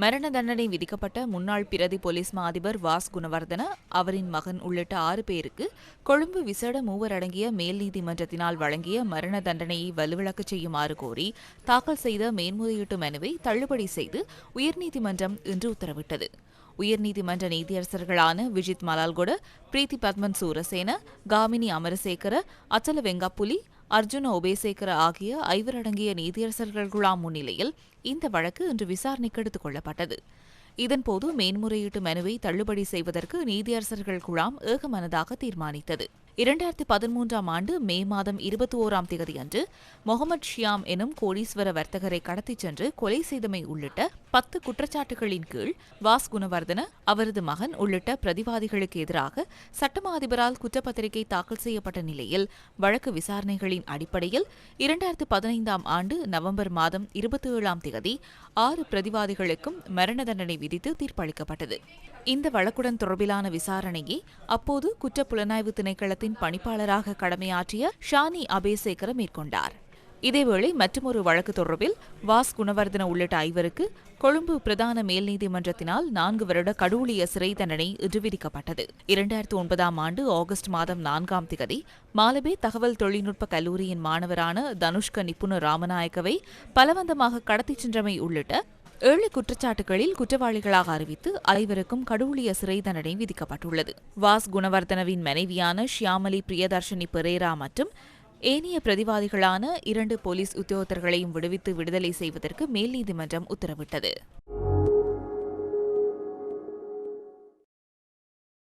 மரண தண்டனை விதிக்கப்பட்ட முன்னாள் பிரதி போலீஸ் மா அதிபர் வாஸ் குணவர்தன அவரின் மகன் உள்ளிட்ட ஆறு பேருக்கு கொழும்பு விசேட மூவர் அடங்கிய மேல் நீதிமன்றத்தினால் வழங்கிய மரண தண்டனையை வலுவிழக்கச் செய்யுமாறு கோரி தாக்கல் செய்த மேன்முறையீட்டு மனுவை தள்ளுபடி செய்து உயர்நீதிமன்றம் இன்று உத்தரவிட்டது. உயர்நீதிமன்ற நீதியரசர்களான விஜித் மலால்கொட பிரீத்தி பத்மன் சூரசேன காமினி அமரசேகர அச்சல வெங்காப்புலி அர்ஜுன உபேசேகர ஆகிய ஐவரடங்கிய நீதியரசர்கள் குழாம் முன்னிலையில் இந்த வழக்கு இன்று விசாரணைக்கு எடுத்துக் கொள்ளப்பட்டது. இதன்போது மேன்முறையீட்டு மனுவை தள்ளுபடி செய்வதற்கு நீதியரசர்கள் குழாம் ஏகமனதாக தீர்மானித்தது. இரண்டாயிரத்தி பதிமூன்றாம் ஆண்டு மே மாதம் இருபத்தி ஓராம் தேதியன்று முகமது ஷியாம் எனும் கோடீஸ்வர வர்த்தகரை கடத்திச் சென்று கொலை செய்தமை உள்ளிட்ட பத்து குற்றச்சாட்டுகளின் கீழ் வாஸ் குணவர்தன அவரது மகன் உள்ளிட்ட பிரதிவாதிகளுக்கு எதிராக சட்டமா அதிபரால் குற்றப்பத்திரிகை தாக்கல் செய்யப்பட்ட நிலையில் வழக்கு விசாரணைகளின் அடிப்படையில் இரண்டாயிரத்து பதினைந்தாம் ஆண்டு நவம்பர் மாதம் இருபத்தி ஏழாம் தேதி ஆறு பிரதிவாதிகளுக்கும் மரண தண்டனை விதித்து தீர்ப்பளிக்கப்பட்டது. இந்த வழக்குடன் தொடர்பிலான விசாரணையை அப்போது குற்ற புலனாய்வு திணைக்களத்தின் பணிப்பாளராக கடமையாற்றிய ஷானி அபேசேகர மேற்கொண்டார். இதேவேளை மற்றொரு வழக்கு தொடர்பில் வாஸ் குணவர்தன உள்ளிட்ட ஐவருக்கு கொழும்பு பிரதான மேல் நீதிமன்றத்தினால் நான்கு வருட கடூழிய சிறை தண்டனை இன்று விதிக்கப்பட்டது இரண்டாயிரத்தி ஒன்பதாம் ஆண்டு ஆகஸ்ட் மாதம் நான்காம் திகதி மாலபே தகவல் தொழில்நுட்ப கல்லூரியின் மாணவரான தனுஷ்க நிப்புண ராமநாயக்கவை பலவந்தமாக கடத்திச் சென்றமை உள்ளிட்ட ஏழு குற்றச்சாட்டுகளில் குற்றவாளிகளாக அறிவித்து ஐவருக்கும் கடூழிய சிறை தண்டனை விதிக்கப்பட்டுள்ளது. வாஸ் குணவர்தனவின் மனைவியான ஷியாமலி பிரியதர்ஷினி பெரேரா மற்றும் ஏனைய பிரதிவாதிகளான இரண்டு போலீஸ் உத்தியோகத்தர்களையும் விடுவித்து விடுதலை செய்வதற்கு மேல் நீதிமன்றம் உத்தரவிட்டது.